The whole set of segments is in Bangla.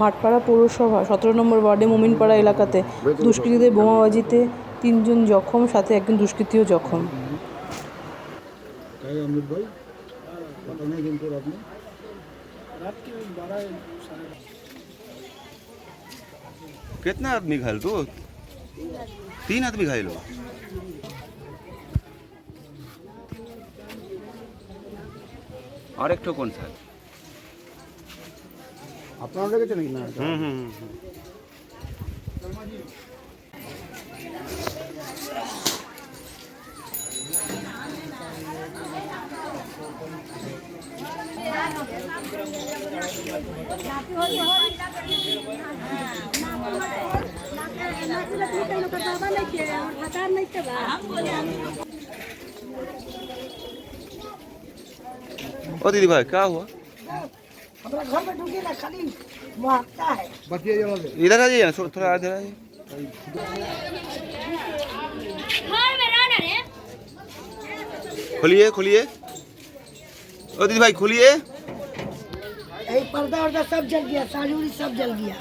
ভাটপাড়া পৌরসভা সতেরো নম্বর ওয়ার্ডে মোমিনপাড়া এলাকাতে দুষ্কৃতীদের বোমাবাজিতে তিনজন জখম সাথে একজন দুষ্কৃতীও জখম क्या है अमित भाई पता नहीं जिनको रात में कितना आदमी घायल तो तीन आदमी घायल हो और एक ठो कौन सा আপনারা লেগেছে নাকি না हम्म हम्म हम्म ओ दीदी भाई क्या हुआ हमारा घर में ना खाली है। इधर आ जाइए थोड़ा- थोड़ा इधर आ जाइए। खोलिए खोलिए। ओ दीदी भाई खोलिए। पर्दा वर्दा सब जल गया साड़ी सब जल गया।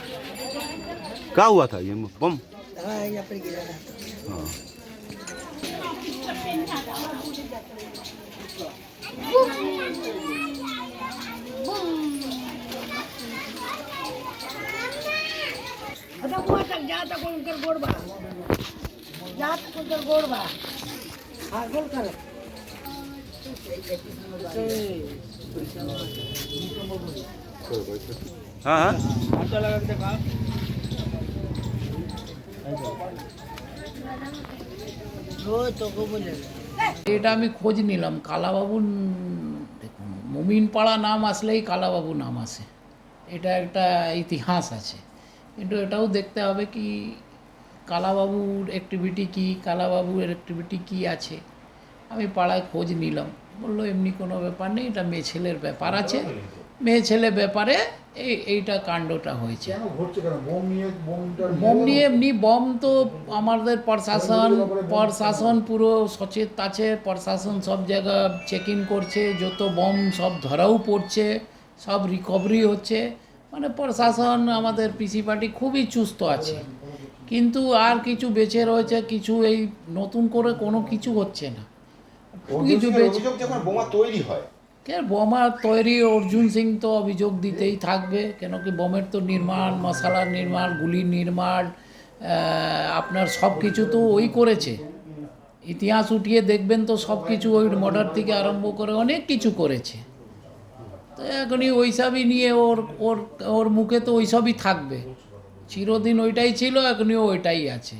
क्या हुआ था ये? बम। हाँ यहाँ पर गिरा था हाँ। तक जहाँ तक उनकर गोड़ बा जहाँ तक उनकर गोड़ बा हाँ गोल कर हाँ हाँ रोज तो को बोले এটা আমি খোঁজ নিলাম কালাবাবু দেখুন মুমিনপাড়া নাম আসলেই কালাবাবু নাম আসে এটা একটা ইতিহাস আছে কিন্তু এটাও দেখতে হবে কি কালাবাবুর অ্যাক্টিভিটি কি কালাবাবুর অ্যাক্টিভিটি কি আছে। আমি পাড়ায় খোঁজ নিলাম। বলল এমনি কোনো ব্যাপার নেই এটা মেয়ে ছেলের ব্যাপার আছে। মেয়ে ছেলে ব্যাপারে এই এইটা কাণ্ডটা হয়েছে। বম নিয়ে এমনি বম তো আমাদের প্রশাসন প্রশাসন পুরো সচেত আছে প্রশাসন সব জায়গা চেক ইন করছে যত বম সব ধরাও পড়ছে সব রিকভারি হচ্ছে। মানে প্রশাসন আমাদের পিসি পার্টি খুবই চুস্ত আছে। কিন্তু আর কিছু বেঁচে রয়েছে কিছু এই নতুন করে কোনো কিছু হচ্ছে না। কিছু বেঁচে যখন বোমা তৈরি হয়। কে বোমা তৈরি অর্জুন সিং তো অভিযোগ দিতেই থাকবে কেন কি বোমের তো নির্মাণ মশালার নির্মাণ গুলির নির্মাণ আপনার সব কিছু তো ওই করেছে। ইতিহাস উঠিয়ে দেখবেন তো সব কিছু ওই মর্ডার থেকে আরম্ভ করে অনেক কিছু করেছে। তো এখনই ওইসবই নিয়ে ওর ওর ওর মুখে তো ওইসবই থাকবে। চিরদিন ওইটাই ছিল এখনই ওইটাই আছে।